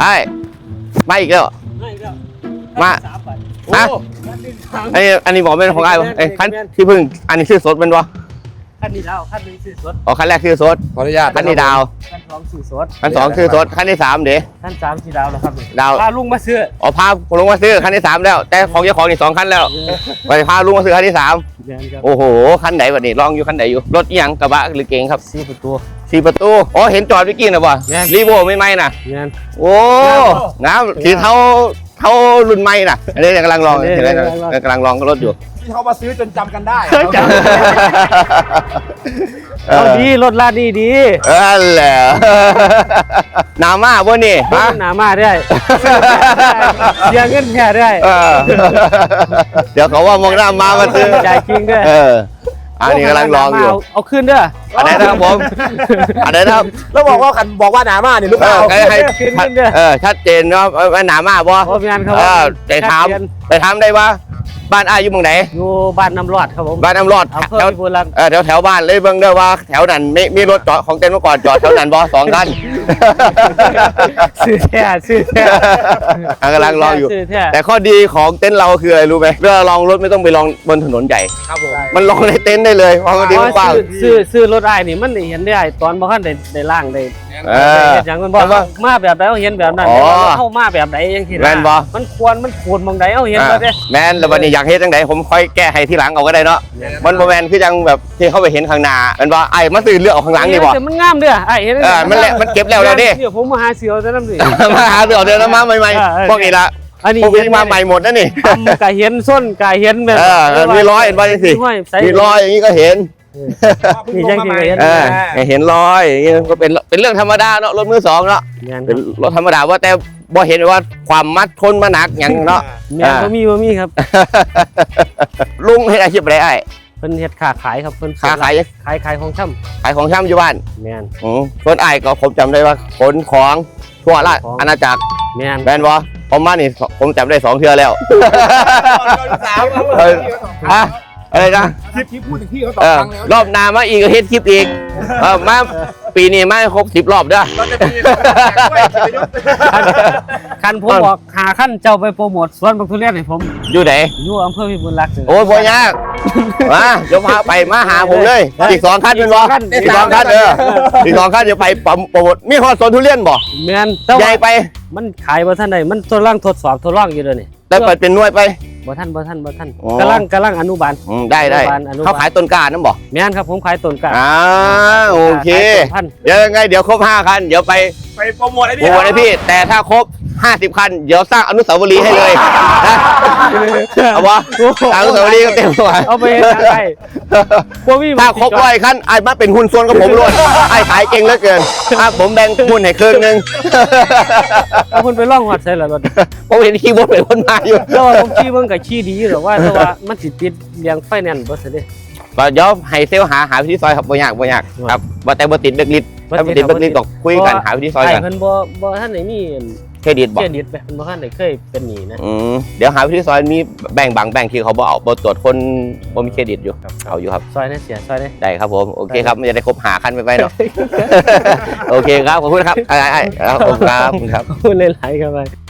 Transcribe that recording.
ไอ้มาอีกแล้ว ไม่ก็มา สามบาทฮะโอ้คันที่สาม อันนี้อันนี้บอกเป็นของไอ้บ่เอ้ยคันแม่น ที่เพิ่งอันนี้ชื่อสดเป็นวะคันนี้ดาวคันนี้สื่อสดอ๋อคันแรกชื่อสดขออนุญาตคันนี้ดาวคันสองสื่อสดคันสองชื่อสดคันที่สามเดี๋ยวคันสามสีดาวแล้วครับนี่ดาว พาลุงมาซื้ออ๋อพาลงมาซื้อคันที่สามแล้ว แต่ของเจ้าของนี่สองคันแล้วไปพาลุงมาซื้อคันที่สามแม่นครับโอ้โหคันไหนวะนี่ลองอยู่คันไหนอยู่รถอิหยังกระบะหรือเก๋งครับสี่ประตู สี่ประตูอ๋อเห็นจอดเมื่อกี้นะบ่แม่น รีโวไม่ไหมนะแม่นโอ้งามสีเทาเทารุ่นใหม่น่ะอันนี้กำลังลองอันนี้เห็นไหมกำลังลอง กำลังลองรถอยู่ที่เขามาซื้อจนจำกันได้จำเอเอาอดีรถลาดดีดีเออแหละหนาวมากวะนี่รฮะถหนามาได้ เสียเงินแค่ได้ เออเดี๋ยวเขาว่ามองหน้ามามาซื้อจ่ายจริงด้วย เออ อันนี้กำลังลองอยู่เาเอาขึ้นเด้ออันไหนนะครับผม อันไหนนะครับแล้วบอกว่ากันบอกว่าหนามาเนี่ยหรือเปเอล่าอให้ให้ขึ้นขึ้นเด้อเออชัดเจนเนาะว่าหนามากบ่เพราะงานเขาเออไปถามชัดเจนไปถามได้ว่า บ้านอ้ายอยู่หมองไหนอยู่บ้านน้ำรอดครับผมบ้านน้ำรอดอำเภอแถวพิบูลรักษ์เออแถวแถวบ้านเลยเบิ่งได้ว่าแถวนั้นมีมีรถจอดของเต็นท์เมื่อก่อนจอดแถวนั้นบ่สองคัน ซื้อแท้ซื้อแท้อะกำลังลองอยู่ ซื้อแท้แต่ข้อดีของเต็นท์เราคืออะไรรู้ไหมเวลาลองรถไม่ต้องไปลองบนถนนใหญ่ ครับผมมันลองในเต็นท์ได้เลยเพราะมันดีกว้าง ซื้อซื้อซื้อรถไอ้ายนี่มันได้เห็นได้ตอนบ่คันได้ได้ล่างได้เออเฮ็ดหยังมันบอกแต่ว่ามาแบบใดเอาเห็นแบบนั้นอ๋อเข้ามาแบบใดจังซี่ะแม่นบ่ มันควรมันขูดมองใดเอาเห็นอะบ่เด้ แมนแล้ววันนี้อยากเฮ็ดจังไดผมค่อยแก้ให้ที่หลังเอาก็ได้เนาะมันบ่แมนคือจังแบบที่เขาไปเห็นข้างหน้าแมันบ่ไอ้มาซื้อเลือกเอาข้างหลังนี่บ่แต่มันงามเด้อไอ้ายเห็นเออมันแหละมันเก็บแล้วแล้วดิเดี๋ยวผมมาหาเสียวแต่นำสิมาหาเสือเดินมาใหม่เออเออๆพวกนี้ละอันนี้พวกนี้มาใหม่หมดนะนี่ทำกะเห็นส้นกะเห็นแบบเออมีรอยเห็นบ่จังซี่มีห้อยใส่มีรอยอย่างนี้ก็เห็นมีจังซี่ก็เห็นเออให้เห็นรอยอย่างนี้ก็เป็นเป็นเรื่องธรรมดาเนาะรถมือสองเนาะแม่นคเป็นรับรถธรรมดาว่าแต่ บ่เห็นว่าความมัดทนมาหนักอย่างเนาะแม่นบ่มีบ่มีครับ ลุงเฮ็ดอาชีพอะไรไอ้เพิ่นเฮ็ดค้าขายครับเพิ่นค้าขายขายขายของช่ำขายของช่ำอยู่บ้านแม่นอืมส่วนไอ้ก็ผมจำได้ว่าขนของทั่วราชของอาณาจักรแม่นแม่นบ่ผมมานี่ผมจำได้สองเทื่อแล้วสามเอออะ อะไรนะคลิปที่พูดถึงพี่เขาสอเองอครั้งแล้วรอบหน้ามาอีกก็เฮ็ดคลิปอีกเออมาปีนี้มาครบสิบรอบเด้อ เราจะมีคนแจกด้วยชีวิตคันผมบอกหาขั้นเจ้าไปโปรโมทสวนบักทุเรียนให้ผมอยู่ไหน อยู่อำเภอพิบูลรักษ์โอ้ยบ่ยาก มาเดี๋ยวพาไปมาหาผมเลย อีกสองคันเป็นบ่อีกสองคันอีกสองคันเอออีกสองคันเดี๋ยวไปปั๊มโปรโมทมีฮอดสวนทุเรียนบ่แม่นแต่ใหว่าญ่ไป มันขายบ่ทันได้มันทดลองทดสอบทดลองอยู่เด้อนี่แล้วไปเป็นหน่วยไป บ่ทันบ่ทันบ่ทันอ๋อ กำลังกำลังอนุบาล อืมได้ได้อนุบาลอนุบาล เขาขายต้นกล้านั่นบ่แม่นครับผมขายต้นกล้าอ่าโอเค ขายต้นพันธุ์เดี๋ยวยังไงเดี๋ยวครบห้าคัน เดี๋ยวไปไปโปรโมทไอ้โอ้โหนะพี่ แต่ถ้าครบ 50คัน เดี๋ยวสร้างอนุสาวรีย์ให้เลยนะเอาวะสร้างอนุสาวรีย์ก็เต็มหัวเอาไปเฮ็ดทางได้บ่มีถ้าครบร้อยคันไอ้มาเป็นหุ้นส่วนกับผมเลยไอ้ขายเก่งเหลือเกินอะผมแบ่งหุ้นให้ครึ่งหนึงเอาเพิ่นไปล่องฮอดใส่ละรถผมเห็นขี้บดเป็นคนมาอยู่แต่ว่าผมขี่เบิ่งก็ขี่ดีอยู่หรอกว่าแต่ว่ามันสิติดเลี้ยงไฟแนนซ์บ่ซิเด้ก็เดี๋ยวให้เซลล์หาหาวิธีซอยครับบ่ยากบ่ยากครับว่าแต่บ่ติดเบิกลิดถ้าบ่ติดเบิกลิดก็คุยกันหาวิธีซอยไอ้กันเพิ่นบ่บ่ทันได้มี เครดิตเคบ่รดิตไปเพิ่นบ่ทันได้เคยเป็นหนี้นะ อืมเดี๋ยวหาวิธีซอยมีแบ่งบางแบ่งที่เขาบ่เอาบ่ตรวจคนบ่มีเครดิตอยู่เอาอยู่ครับ ซอยนะเสียซอยนะได้ครับผม โอเคครับไม่จะได้ครบหาขั้นไปไปเนาะ โอเคครับ ขอบคุณครับไอ้ไอ้ไอ้ครับขอบคุณครับขอบคุณครับขอบคุณหลายๆครับ